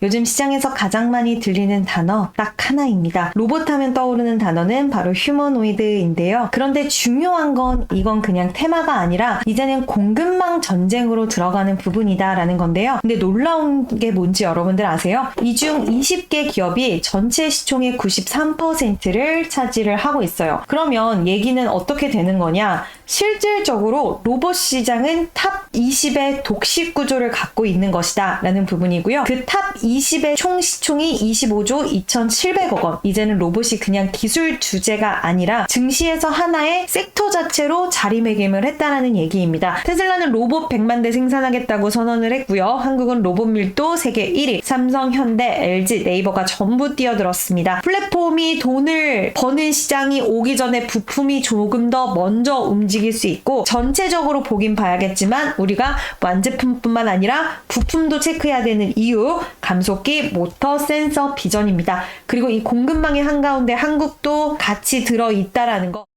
요즘 시장에서 가장 많이 들리는 단어 딱 하나입니다. 로봇 하면 떠오르는 단어는 바로 휴머노이드인데요. 그런데 중요한 건 이건 그냥 테마가 아니라 이제는 공급망 전쟁으로 들어가는 부분이다라는 건데요. 근데 놀라운 게 뭔지 여러분들 아세요? 이 중 20개 기업이 전체 시총의 93%를 차지를 하고 있어요. 그러면 얘기는 어떻게 되는 거냐? 실질적으로 로봇 시장은 탑 20의 독식 구조를 갖고 있는 것이다 라는 부분이고요. 그 탑 20의 총 시총이 25조 2,700억 원. 이제는 로봇이 그냥 기술 주제가 아니라 증시에서 하나의 섹터 자체로 자리매김을 했다라는 얘기입니다. 테슬라는 로봇 100만 대 생산하겠다고 선언을 했고요. 한국은 로봇 밀도 세계 1위. 삼성, 현대, LG, 네이버가 전부 뛰어들었습니다. 플랫폼이 돈을 버는 시장이 오기 전에 부품이 조금 더 먼저 움직일 수 있고 전체적으로 보긴 봐야겠지만 우리가 완제품뿐만 아니라 부품도 체크해야 되는 이유 감속기, 모터, 센서, 비전입니다. 그리고 이 공급망의 한가운데 한국도 같이 들어 있다라는 거.